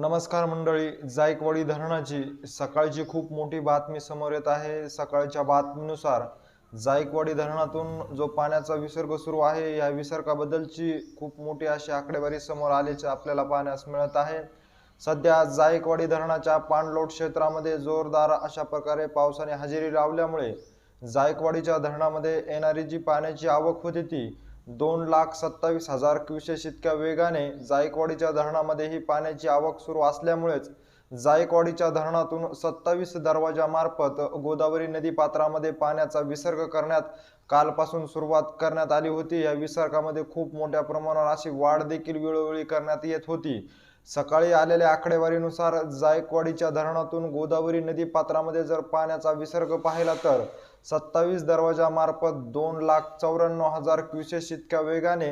नमस्कार मंडळी जायकवाडी धरणाची सकाळची खूप मोठी बातमी समोर येत आहे. सकाळच्या बातमीनुसार जायकवाडी धरणातून जो पाण्याचा विसर्ग सुरू आहे या विसर्गाबद्दलची खूप मोठी अशी आकडेवारी समोर आल्याचे आपल्याला पाहण्यास मिळत आहे. सध्या जायकवाडी धरणाच्या पाणलोट क्षेत्रामध्ये जोरदार अशा प्रकारे पावसाने हजेरी लावल्यामुळे जायकवाडीच्या धरणामध्ये येणारी जी पाण्याची आवक होती ती दोन लाख सत्तावीस हजार क्युसेस इतक्या वेगाने जायकवाडीच्या धरणामध्ये ही पाण्याची आवक सुरू असल्यामुळेच जायकवाडीच्या धरणातून सत्तावीस दरवाजामार्फत गोदावरी नदी पात्रामध्ये पाण्याचा विसर्ग करण्यात कालपासून सुरुवात करण्यात आली होती. या विसर्गामध्ये खूप मोठ्या प्रमाणावर अशी वाढ देखील वेळोवेळी करण्यात येत होती. सकाळी आलेल्या आकडेवारीनुसार जायकवाडीच्या धरणातून गोदावरी नदी पात्रामध्ये जर पाण्याचा विसर्ग पाहिला तर सत्तावीस दरवाजामार्फत दोन लाख चौऱ्याण्णव हजार क्युसेस इतक्या वेगाने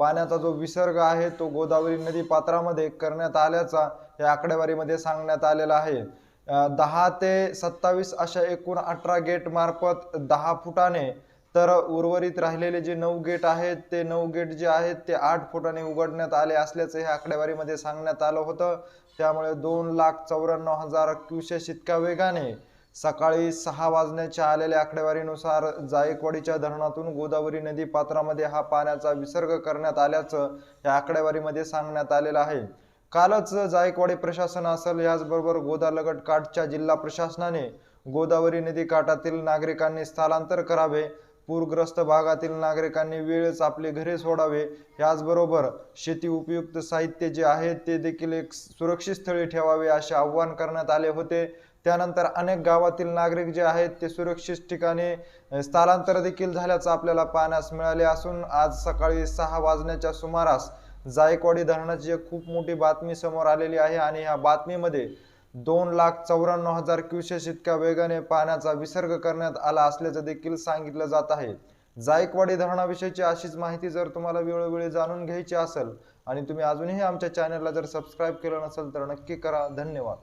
पाण्याचा जो विसर्ग आहे तो गोदावरी नदी पात्रामध्ये करण्यात आल्याचा या आकडेवारीमध्ये सांगण्यात आलेला आहे. दहा ते सत्तावीस अशा एकूण अठरा गेट मार्फत दहा फुटाने तर उर्वरित राहिलेले जे नऊ गेट आहेत ते नऊ गेट जे आहेत ते आठ फुटाने उघडण्यात आले असल्याचं ह्या आकडेवारीमध्ये सांगण्यात आलं होतं. त्यामुळे दोन लाख चौऱ्याण्णव हजार क्युसेस इतक्या वेगाने सकाळी सहा वाजण्याच्या आलेल्या आकडेवारीनुसार जायकवाडीच्या धरणातून गोदावरी नदी पात्रामध्ये हा पाण्याचा विसर्ग करण्यात आल्याचं या आकडेवारीमध्ये सांगण्यात आलेलं आहे. कालच जायकवाडी प्रशासन असेल याचबरोबर गोदालगड काठच्या जिल्हा प्रशासनाने गोदावरी नदी काठातील नागरिकांनी स्थलांतर करावे पूरग्रस्त भागातील नागरिकांनी वेळच आपले घरे सोडावे. याचबरोबर शेती उपयुक्त साहित्य जे आहे ते देखील एक सुरक्षित स्थळी ठेवावे असे आव्हान करण्यात आले होते. त्यानंतर अनेक गावातील नागरिक जे आहेत ते सुरक्षित ठिकाणी स्थलांतर देखील झाल्याचं आपल्याला पाहण्यास मिळाले असून आज सकाळी सहा वाजण्याच्या सुमारास जायकवाडी धरणाची एक खूप मोठी बातमी समोर आलेली आहे आणि या बातमीमध्ये दोन लाख चौऱ्याण्णव हजार क्युसेस इतक्या वेगाने पाण्याचा विसर्ग करण्यात आला असल्याचं देखील सांगितलं जात आहे. जायकवाडी धरणाविषयीची अशीच माहिती जर तुम्हाला वेळोवेळी जाणून घ्यायची असेल आणि तुम्ही अजूनही आमच्या चॅनलला जर सबस्क्राईब केलं नसेल तर नक्की करा. धन्यवाद.